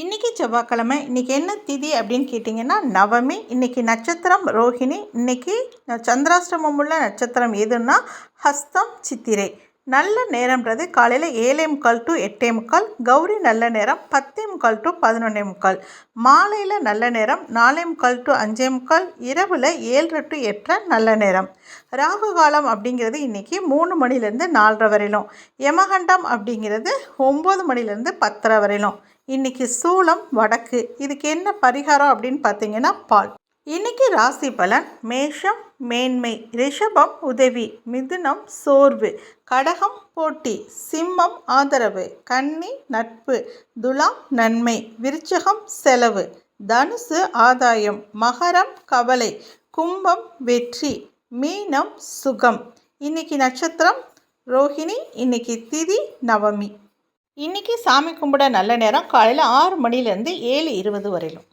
இன்றைக்கி செவ்வாய்க்கிழமை இன்றைக்கி என்ன திதி அப்படின்னு கேட்டிங்கன்னா நவமி இன்றைக்கி நட்சத்திரம் ரோஹிணி இன்றைக்கி சந்திராஷ்டிரமம் உள்ள நட்சத்திரம் எதுன்னா ஹஸ்தம் சித்திரை. நல்ல நேரம்ன்றது காலையில் ஏழே முக்கால் டு எட்டே முக்கால் கௌரி நல்ல நேரம் பத்தே முக்கால் டு பதினொன்னே முக்கால். மாலையில் நல்ல நேரம் நாலே முக்கால் டு அஞ்சே முக்கால் இரவில் ஏழரை டு எட்டரை நல்ல நேரம். ராகு காலம் அப்படிங்கிறது இன்றைக்கி மூணு மணிலேருந்து நாலரை வரையிலும். யமகண்டம் அப்படிங்கிறது ஒம்பது மணிலேருந்து பத்தரை வரையிலும். இன்றைக்கி சூளம் வடக்கு. இதுக்கு என்ன பரிகாரம் அப்படின்னு பார்த்தீங்கன்னா பால். இன்னைக்கு ராசி பலன் மேஷம் மேன்மை ரிஷபம் உதவி மிதுனம் சோர்வு கடகம் போட்டி சிம்மம் ஆதரவு கன்னி நட்பு துலாம் நன்மை விருச்சகம் செலவு தனுசு ஆதாயம் மகரம் கவலை கும்பம் வெற்றி மீனம் சுகம். இன்னைக்கு நட்சத்திரம் ரோஹிணி இன்னைக்கு திதி நவமி. இன்னைக்கு சாமி கும்பிட நல்ல நேரம் காலையில் ஆறு மணிலேருந்து ஏழு இருபது வரையிலும்.